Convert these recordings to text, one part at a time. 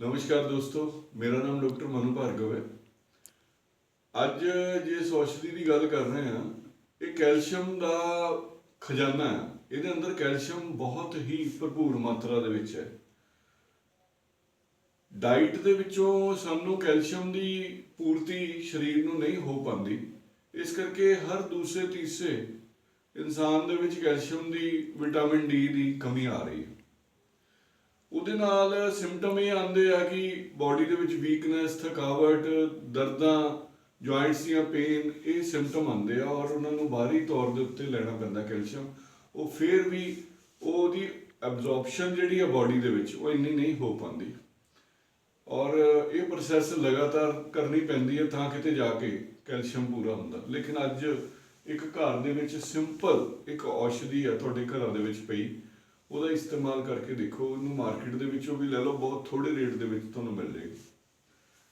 ਨਮਸਕਾਰ ਦੋਸਤੋ, ਮੇਰਾ ਨਾਮ ਡਾਕਟਰ ਮਨੂ ਭਾਰਗਵ ਹੈ। ਅੱਜ ਜਿਸ ਔਸ਼ਧੀ ਦੀ ਗੱਲ ਕਰ ਰਹੇ ਹਾਂ, ਇਹ ਕੈਲਸ਼ੀਅਮ ਦਾ ਖਜ਼ਾਨਾ ਹੈ। ਇਹਦੇ ਅੰਦਰ ਕੈਲਸ਼ੀਅਮ ਬਹੁਤ ਹੀ ਭਰਪੂਰ ਮਾਤਰਾ ਦੇ ਵਿੱਚ ਹੈ। ਡਾਈਟ ਦੇ ਵਿੱਚੋਂ ਸਾਨੂੰ ਕੈਲਸ਼ੀਅਮ ਦੀ ਪੂਰਤੀ ਸਰੀਰ ਨੂੰ ਨਹੀਂ ਹੋ ਪਾਉਂਦੀ। ਇਸ ਕਰਕੇ ਹਰ ਦੂਸਰੇ ਤੀਸਰੇ ਇਨਸਾਨ ਦੇ ਵਿੱਚ ਕੈਲਸ਼ੀਅਮ ਦੀ ਵਿਟਾਮਿਨ ਡੀ ਦੀ ਕਮੀ ਆ ਰਹੀ ਹੈ। ਉਹਦੇ ਨਾਲ ਸਿੰਪਟਮ ਇਹ ਆਉਂਦੇ ਆ ਕਿ ਬਾਡੀ ਦੇ ਵਿੱਚ ਵੀਕਨੈਸ ਥਕਾਵਟ, ਦਰਦਾਂ ਜੁਆਇੰਟਸ ਦੀਆਂ ਪੇਨ ਇਹ ਸਿੰਪਟਮ ਆਉਂਦੇ ਆ ਔਰ ਉਹਨਾਂ ਨੂੰ ਬਾਹਰੀ ਤੌਰ ਦੇ ਉੱਤੇ ਲੈਣਾ ਪੈਂਦਾ ਕੈਲਸ਼ੀਅਮ। ਉਹ ਫਿਰ ਵੀ ਉਹਦੀ ਐਬਜ਼ੌਰਪਸ਼ਨ ਜਿਹੜੀ ਆ ਬਾਡੀ ਦੇ ਵਿੱਚ ਉਹ ਇੰਨੀ ਨਹੀਂ ਹੋ ਪਾਉਂਦੀ। ਔਰ ਇਹ ਪ੍ਰੋਸੈਸ ਲਗਾਤਾਰ ਕਰਨੀ ਪੈਂਦੀ ਹੈ ਤਾਂ ਕਿਤੇ ਜਾ ਕੇ ਕੈਲਸ਼ੀਅਮ ਪੂਰਾ ਹੁੰਦਾ। ਲੇਕਿਨ ਅੱਜ ਇੱਕ ਘਰ ਦੇ ਵਿੱਚ ਸਿੰਪਲ ਇੱਕ ਔਸ਼ਧੀ ਆ ਤੁਹਾਡੇ ਘਰਾਂ ਦੇ ਵਿੱਚ ਪਈ। ਉਹਦਾ ਇਸਤੇਮਾਲ ਕਰਕੇ ਦੇਖੋ ਉਹਨੂੰ ਮਾਰਕੀਟ ਦੇ ਵਿੱਚੋਂ ਵੀ ਲੈ ਲਓ, ਬਹੁਤ ਥੋੜੇ ਰੇਟ ਦੇ ਵਿੱਚ ਤੁਹਾਨੂੰ ਮਿਲ ਜਾਏਗੀ।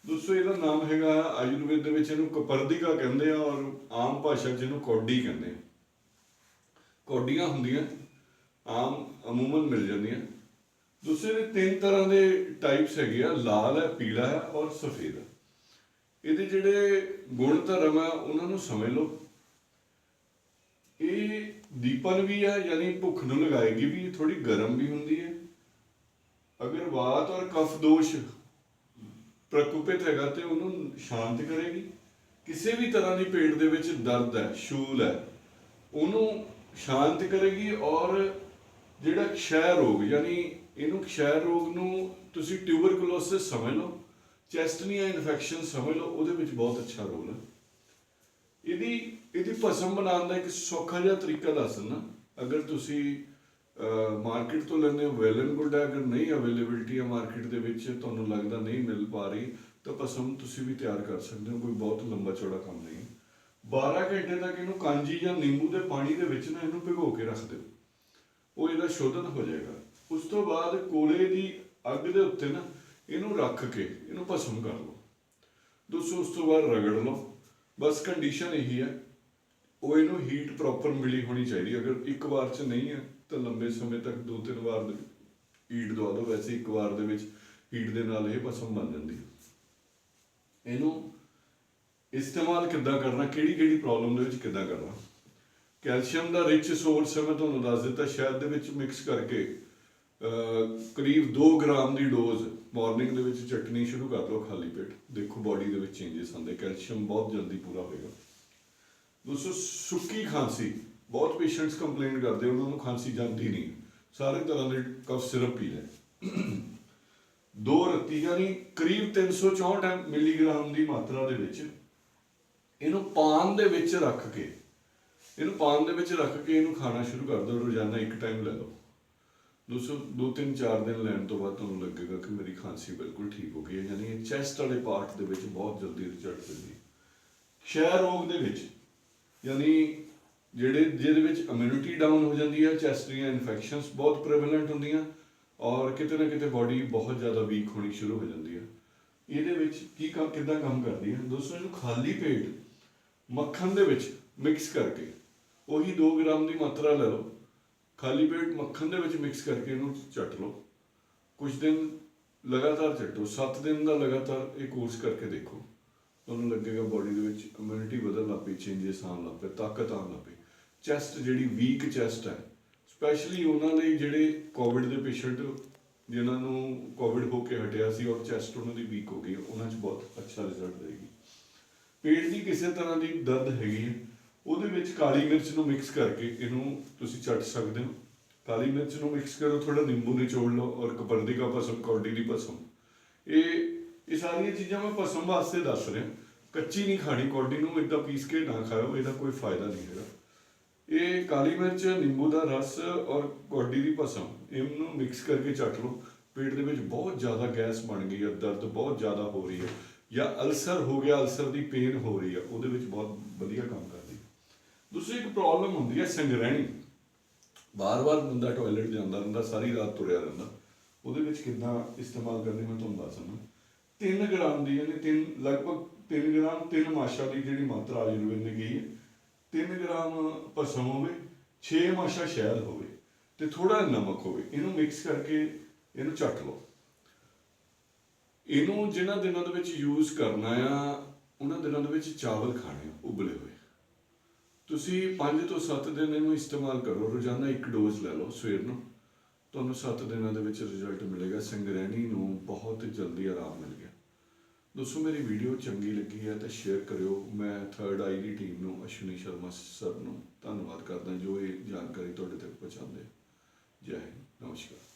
ਦੋਸਤੋ, ਇਹਦਾ ਨਾਮ ਹੈਗਾ ਆਯੁਰਵੇਦ ਦੇ ਵਿੱਚ ਇਹਨੂੰ ਕਪਰਦਿਕਾ ਕਹਿੰਦੇ ਆ ਔਰ ਆਮ ਭਾਸ਼ਾ 'ਚ ਇਹਨੂੰ ਕੌਡੀ ਕਹਿੰਦੇ ਆ। ਕੌਡੀਆਂ ਹੁੰਦੀਆਂ, ਆਮ ਅਮੂਮਨ ਮਿਲ ਜਾਂਦੀਆਂ। ਦੂਸਰੇ ਦੇ ਤਿੰਨ ਤਰ੍ਹਾਂ ਦੇ ਟਾਈਪਸ ਹੈਗੇ ਆ, ਲਾਲ ਹੈ, ਪੀਲਾ ਹੈ ਔਰ ਸਫੇਦ ਹੈ। ਇਹਦੇ ਜਿਹੜੇ ਗੁਣ ਧਰਮ ਆ ਉਹਨਾਂ ਨੂੰ ਸਮਝ ਲਓ। ਦੀਪਨ ਵੀ ਹੈ, ਯਾਨੀ ਭੁੱਖ ਨੂੰ ਲਗਾਏਗੀ ਵੀ ਇਹ ਥੋੜੀ ਗਰਮ ਵੀ ਹੁੰਦੀ ਹੈ। ਅਗਰ ਵਾਤ ਔਰ ਕਫ ਦੋਸ਼ ਪ੍ਰਕੋਪਿਤ ਹੈਗਾ ਤੇ ਉਹਨੂੰ ਸ਼ਾਂਤ ਕਰੇਗੀ। ਕਿਸੇ ਵੀ ਤਰ੍ਹਾਂ ਦੀ ਪੇਟ ਦੇ ਵਿੱਚ ਦਰਦ ਹੈ, ਸ਼ੂਲ ਹੈ, ਉਹਨੂੰ ਸ਼ਾਂਤ ਕਰੇਗੀ ਔਰ ਜਿਹੜਾ ਖਸ਼ੈ ਰੋਗ, ਯਾਨੀ ਇਹਨੂੰ ਖਸ਼ੈ ਰੋਗ ਨੂੰ ਤੁਸੀਂ ਟਿਊਬਰਕਲੋਸਿਸ ਸਮਝ ਲਓ ਚੈਸਟਨੀਆ ਇਨਫੈਕਸ਼ਨ ਸਮਝ ਲਓ, ਉਹਦੇ ਵਿੱਚ ਬਹੁਤ ਅੱਛਾ ਰੋਲ ਹੈ। ਇਹਦੀ ਇਹਦੀ ਭਸਮ ਬਣਾਉਣ ਦਾ ਇੱਕ ਸੌਖਾ ਜਿਹਾ ਤਰੀਕਾ ਦੱਸ ਦਿੰਦਾ। ਅਗਰ ਤੁਸੀਂ ਮਾਰਕੀਟ ਤੋਂ ਲੈਂਦੇ ਹੋ ਵੈਲ ਗੁੱਡ ਹੈ ਅਗਰ ਨਹੀਂ ਅਵੇਲੇਬਿਲਟੀ ਹੈ ਮਾਰਕੀਟ ਦੇ ਵਿੱਚ, ਤੁਹਾਨੂੰ ਲੱਗਦਾ ਨਹੀਂ ਮਿਲ ਪਾ ਰਹੀ, ਤਾਂ ਭਸਮ ਤੁਸੀਂ ਵੀ ਤਿਆਰ ਕਰ ਸਕਦੇ ਹੋ, ਕੋਈ ਬਹੁਤ ਲੰਬਾ ਚੌੜਾ ਕੰਮ ਨਹੀਂ। 12 ਘੰਟੇ ਤੱਕ ਇਹਨੂੰ ਕਾਂਜੀ ਜਾਂ ਨਿੰਬੂ ਦੇ ਪਾਣੀ ਦੇ ਵਿੱਚ ਨਾ ਇਹਨੂੰ ਭਿਗੋ ਕੇ ਰੱਖ ਦਿਓ। ਉਹ ਇਹਦਾ ਸ਼ੋਧਨ ਹੋ ਜਾਏਗਾ। ਉਸ ਤੋਂ ਬਾਅਦ ਕੋਲੇ ਦੀ ਅੱਗ ਦੇ ਉੱਤੇ ਨਾ ਇਹਨੂੰ ਰੱਖ ਕੇ ਇਹਨੂੰ ਭਸਮ ਕਰ ਲਓ। ਦੋਸਤੋ, ਉਸ ਤੋਂ ਬਾਅਦ ਰਗੜ ਲਓ। ਬਸ ਕੰਡੀਸ਼ਨ ਇਹੀ ਹੈ। ਉਹ ਇਹਨੂੰ ਹੀਟ ਪ੍ਰੋਪਰ ਮਿਲੀ ਹੋਣੀ ਚਾਹੀਦੀ ਅਗਰ ਇੱਕ ਵਾਰ ਚ ਨਹੀਂ ਹੈ, ਤਾਂ ਲੰਬੇ ਸਮੇਂ ਤੱਕ ਦੋ ਤਿੰਨ ਵਾਰ ਦੇ ਹੀਟ ਦਵਾ ਦਿਓ। ਵੈਸੇ ਇੱਕ ਵਾਰ ਦੇ ਵਿੱਚ ਹੀਟ ਦੇ ਨਾਲ ਇਹ ਭਸਮ ਬਣ ਜਾਂਦੀ ਹੈ। ਇਹਨੂੰ ਇਸਤੇਮਾਲ ਕਿੱਦਾਂ ਕਰਨਾ ਕਿਹੜੀ ਕਿਹੜੀ ਪ੍ਰੋਬਲਮ ਦੇ ਵਿੱਚ ਕਿੱਦਾਂ ਕਰਨਾ? ਕੈਲਸ਼ੀਅਮ ਦਾ ਰਿਚ ਸੋਰਸ ਹੈ, ਮੈਂ ਤੁਹਾਨੂੰ ਦੱਸ ਦਿੱਤਾ। ਸ਼ਹਿਦ ਦੇ ਵਿੱਚ ਮਿਕਸ ਕਰਕੇ ਕਰੀਬ 2 ਗ੍ਰਾਮ ਦੀ ਡੋਜ਼ ਮਾਰਨਿੰਗ ਦੇ ਵਿੱਚ ਚਟਣੀ ਸ਼ੁਰੂ ਕਰ ਲਓ ਖਾਲੀ ਪੇਟ। ਦੇਖੋ ਬਾਡੀ ਦੇ ਵਿੱਚ ਚੇਂਜਸ ਆਉਂਦੇ। ਕੈਲਸ਼ੀਅਮ ਬਹੁਤ ਜਲਦੀ ਪੂਰਾ ਹੋਏਗਾ। ਦੋਸਤੋ ਸੁੱਕੀ ਖਾਂਸੀ। ਬਹੁਤ ਪੇਸ਼ੈਂਟਸ ਕੰਪਲੇਂਟ ਕਰਦੇ ਉਹਨਾਂ ਨੂੰ ਖਾਂਸੀ ਜਾਂਦੀ ਨਹੀਂ। ਸਾਰੇ ਤਰ੍ਹਾਂ ਦੇ ਕਫ ਸਿਰਪ ਪੀ ਲੈ। ਦੋ ਰੱਤੀ ਯਾਨੀ ਕਰੀਬ 364 ਮਿਲੀਗ੍ਰਾਮ ਦੀ ਮਾਤਰਾ ਦੇ ਵਿੱਚ ਇਹਨੂੰ ਪਾਨ ਦੇ ਵਿੱਚ ਰੱਖ ਕੇ, ਇਹਨੂੰ ਪਾਨ ਦੇ ਵਿੱਚ ਰੱਖ ਕੇ ਇਹਨੂੰ ਖਾਣਾ ਸ਼ੁਰੂ ਕਰ ਦਿਓ, ਰੋਜ਼ਾਨਾ ਇੱਕ ਟਾਈਮ ਲੈ ਲਓ। ਦੋਸਤੋ ਦੋ, ਤਿੰਨ, ਚਾਰ ਦਿਨ ਲੈਣ ਤੋਂ ਬਾਅਦ ਤੁਹਾਨੂੰ ਲੱਗੇਗਾ ਕਿ ਮੇਰੀ ਖਾਂਸੀ ਬਿਲਕੁਲ ਠੀਕ ਹੋ ਗਈ ਹੈ, ਯਾਨੀ ਇਹ ਚੈਸਟ ਵਾਲੇ ਪਾਰਟ ਦੇ ਵਿੱਚ ਬਹੁਤ ਜਲਦੀ ਰਿਜ਼ਲਟ ਦਿੰਦੀ ਹੈ। ਖਸ਼ੈ ਰੋਗ ਦੇ ਵਿੱਚ ਯਾਨੀ ਜਿਹੜੇ, ਜਿਹਦੇ ਵਿੱਚ ਇਮਿਊਨਿਟੀ ਡਾਊਨ ਹੋ ਜਾਂਦੀ ਹੈ ਚੈਸਟ ਦੀਆਂ ਇਨਫੈਕਸ਼ਨਸ ਬਹੁਤ ਪ੍ਰੈਵਲੈਂਟ ਹੁੰਦੀਆਂ ਔਰ ਕਿਤੇ ਨਾ ਕਿਤੇ ਬਾਡੀ ਬਹੁਤ ਜ਼ਿਆਦਾ ਵੀਕ ਹੋਣੀ ਸ਼ੁਰੂ ਹੋ ਜਾਂਦੀ ਹੈ। ਇਹਦੇ ਵਿੱਚ ਕੀ ਕੰਮ, ਕਿੱਦਾਂ ਕੰਮ ਕਰਦੀ ਹੈ? ਦੋਸਤੋ, ਇਹਨੂੰ ਖਾਲੀ ਪੇਟ ਮੱਖਣ ਦੇ ਵਿੱਚ ਮਿਕਸ ਕਰਕੇ, ਉਹੀ 2 ਗ੍ਰਾਮ ਦੀ ਮਾਤਰਾ ਲੈ ਲਓ। ਖਾਲੀ ਪੇਟ ਮੱਖਣ ਦੇ ਵਿੱਚ ਮਿਕਸ ਕਰਕੇ ਇਹਨੂੰ ਚੱਟ ਲਓ। ਕੁਝ ਦਿਨ ਲਗਾਤਾਰ ਚੱਟੋ 7 ਦਿਨ ਦਾ ਲਗਾਤਾਰ ਇਹ ਕੋਰਸ ਕਰਕੇ ਦੇਖੋ। ਤੁਹਾਨੂੰ ਲੱਗੇਗਾ ਬਾਡੀ ਦੇ ਵਿੱਚ ਇਮਿਊਨਿਟੀ ਵਧਣ ਲੱਗ ਪਈ ਚੇਂਜਸ ਆਉਣ ਲੱਗ ਪਏ, ਤਾਕਤ ਆਉਣ ਲੱਗ ਪਈ। ਚੈਸਟ ਜਿਹੜੀ ਵੀਕ ਚੈਸਟ ਹੈ ਸਪੈਸ਼ਲੀ ਉਹਨਾਂ ਲਈ ਜਿਹੜੇ ਕੋਵਿਡ ਦੇ ਪੇਸ਼ੈਂਟ ਜਿਨ੍ਹਾਂ ਨੂੰ ਕੋਵਿਡ ਹੋ ਕੇ ਹਟਿਆ ਸੀ ਔਰ ਚੈਸਟ ਉਹਨਾਂ ਦੀ ਵੀਕ ਹੋ ਗਈ, ਉਹਨਾਂ 'ਚ ਬਹੁਤ ਅੱਛਾ ਰਿਜ਼ਲਟ ਦੇਗੀ। ਪੇਟ ਦੀ ਕਿਸੇ ਤਰ੍ਹਾਂ ਦੀ ਦਰਦ ਹੈਗੀ ਹੈ, ਉਹਦੇ ਵਿੱਚ ਕਾਲੀ ਮਿਰਚ ਨੂੰ ਮਿਕਸ ਕਰਕੇ ਇਹਨੂੰ ਤੁਸੀਂ ਚੱਟ ਸਕਦੇ ਹੋ। ਕਾਲੀ ਮਿਰਚ ਨੂੰ ਮਿਕਸ ਕਰੋ ਥੋੜਾ ਨਿੰਬੂ ਨਿਚੋੜ ਲਓ ਔਰ ਕਪਰਦਿਕਾ ਭਸਮ ਕੌਡੀ ਦੀ ਪਸਮ ਇਹ ਇਹ ਸਾਰੀਆਂ ਚੀਜ਼ਾਂ ਮੈਂ ਭਸਮ ਵਾਸਤੇ ਦੱਸ ਰਿਹਾ। ਕੱਚੀ ਨਹੀਂ ਖਾਣੀ ਕੌਡੀ ਨੂੰ ਇਦਾਂ ਪੀਸ ਕੇ ਨਾ ਖਾਓ ਇਹਦਾ ਕੋਈ ਫਾਇਦਾ ਨਹੀਂ ਹੈਗਾ। ਇਹ ਕਾਲੀ ਮਿਰਚ, ਨਿੰਬੂ ਦਾ ਰਸ ਔਰ ਕੌਡੀ ਦੀ ਭਸਮ, ਇਹਨੂੰ ਮਿਕਸ ਕਰਕੇ ਚੱਟ ਲਓ। ਪੇਟ ਦੇ ਵਿੱਚ ਬਹੁਤ ਜ਼ਿਆਦਾ ਗੈਸ ਬਣ ਗਈ ਹੈ ਦਰਦ ਬਹੁਤ ਜ਼ਿਆਦਾ ਹੋ ਰਹੀ ਹੈ। ਜਾਂ ਅਲਸਰ ਹੋ ਗਿਆ, ਅਲਸਰ ਦੀ ਪੇਨ ਹੋ ਰਹੀ ਹੈ ਉਹਦੇ ਵਿੱਚ ਬਹੁਤ ਵਧੀਆ ਕੰਮ ਕਰਦੀ ਦੂਸਰੀ ਇੱਕ ਪ੍ਰੋਬਲਮ ਹੁੰਦੀ ਹੈ ਸੰਗ੍ਰਹਿਣੀ। ਬਾਰ-ਬਾਰ ਬੰਦਾ ਟਾਇਲਟ ਜਾਂਦਾ ਰਹਿੰਦਾ, ਸਾਰੀ ਰਾਤ ਤੁਰਿਆ ਰਹਿੰਦਾ। ਉਹਦੇ ਵਿੱਚ ਕਿੱਦਾਂ ਇਸਤੇਮਾਲ ਕਰਨੀ ਮੈਂ ਤੁਹਾਨੂੰ ਦੱਸ ਦਿੰਦਾ। 3 ਗ੍ਰਾਮ ਦੀ ਯਾਨੀ 3 ਲਗਭਗ 3 ਗ੍ਰਾਮ 3 ਮਾਸ਼ਾ ਦੀ ਜਿਹੜੀ ਮਾਤਰਾ ਆਯੁਰਵੇਦ ਨੇ ਗਈ ਹੈ 3 ਗ੍ਰਾਮ ਭਸਮ ਹੋਵੇ 6 ਮਾਸ਼ਾ ਸ਼ਹਿਦ ਹੋਵੇ ਤੇ ਥੋੜਾ ਨਮਕ ਹੋਵੇ ਇਹਨੂੰ ਮਿਕਸ ਕਰਕੇ ਇਹਨੂੰ ਚੱਟ ਲਓ। ਇਹਨੂੰ ਜਿਨ੍ਹਾਂ ਦਿਨਾਂ ਦੇ ਵਿੱਚ ਯੂਜ਼ ਕਰਨਾ ਆ ਉਹਨਾਂ ਦਿਨਾਂ ਦੇ ਵਿੱਚ ਚਾਵਲ ਖਾਣੇ ਆ, ਉਬਲੇ ਹੋਏ। ਤੁਸੀਂ 5 ਤੋਂ 7 ਦਿਨ ਇਹਨੂੰ ਇਸਤੇਮਾਲ ਕਰੋ ਰੋਜ਼ਾਨਾ ਇੱਕ ਡੋਜ਼ ਲੈ ਲਓ ਸਵੇਰ ਨੂੰ। ਤੁਹਾਨੂੰ 7 ਦਿਨਾਂ ਦੇ ਵਿੱਚ ਰਿਜ਼ਲਟ ਮਿਲੇਗਾ। ਸੰਗਰੈਣੀ ਨੂੰ ਬਹੁਤ ਜਲਦੀ ਆਰਾਮ ਮਿਲ ਗਿਆ। ਦੋਸਤੋ, ਮੇਰੀ ਵੀਡੀਓ ਚੰਗੀ ਲੱਗੀ ਹੈ ਤਾਂ ਸ਼ੇਅਰ ਕਰਿਓ। ਮੈਂ ਥਰਡ ਆਈ ਦੀ ਟੀਮ ਨੂੰ, ਅਸ਼ਵਨੀ ਸ਼ਰਮਾ ਸਰ ਨੂੰ ਧੰਨਵਾਦ ਕਰਦਾ ਜੋ ਇਹ ਜਾਣਕਾਰੀ ਤੁਹਾਡੇ ਤੱਕ ਪਹੁੰਚਾਉਂਦੇ ਜੈ ਹਿੰਦ। ਨਮਸਕਾਰ।